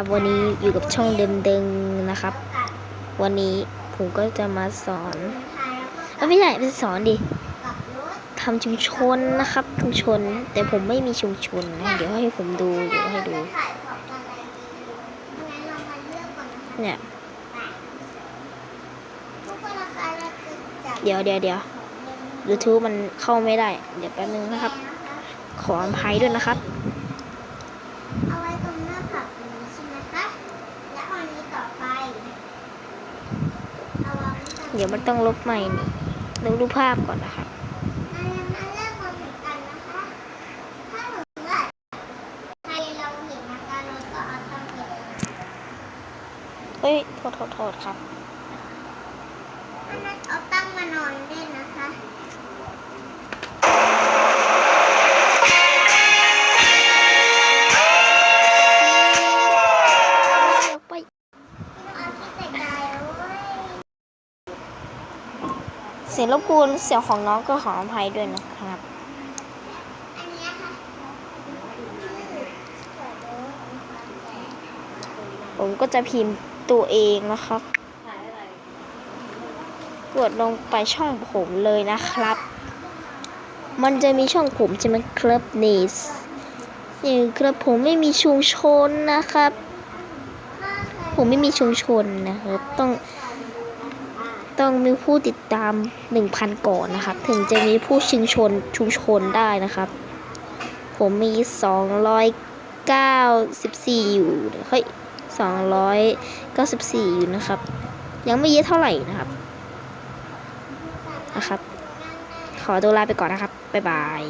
ครับวันนี้อยู่กับช่องเดิมเดิงนะครับ วันนี้ผมก็จะมาสอนอไม่ใช่ไม่ใช่สอนดิทำชุมชนนะครับ ชุมชน แต่ผมไม่มีชุมชนนะเดี๋ยวให้ผมดูเดี๋ยวให้ดู เนี่ย เดี๋ยวเดี๋ยวเดี๋ยว YouTube มันเข้าไม่ได้ เดี๋ยวแป๊บนึงนะครับ ขออภัยด้วยนะครับ เอาไว้ตรงหน้าผักนี้ใช่ไหมคะ และอันนี้ต่อไป เอาวางไว้ตรง เดี๋ยวมันต้องลบใหม่นี่ลบรูปภาพก่อนนะคะเราเห็นนะคะเราก็เอาตั้งเห็นเฮ้ยโทษโทษโทษครับอันนั้นเอาตั้งมานอน เสียงรบกวนเสียงของน้องก็ขออภัยด้วยนะครับ ผมก็จะพิมพ์ตัวเองนะครับ กดลงไปช่องผมเลยนะครับ มันจะมีช่องผมใช่ไหมครับนี่นี่ครับผมไม่มีชุมชนนะครับ ผมไม่มีชุมชนนะครับ ต้อง ต้องมีผู้ติดตาม 1,000 ก่อนนะครับ ถึงจะมีผู้ชุมชนชุมชนได้นะครับ ผมมี 294 อยู่เฮ้ย294 อยู่นะครับ ยังไม่เยอะเท่าไหร่นะครับนะครับ ขอตัวลาไปก่อนนะครับ บ๊ายบาย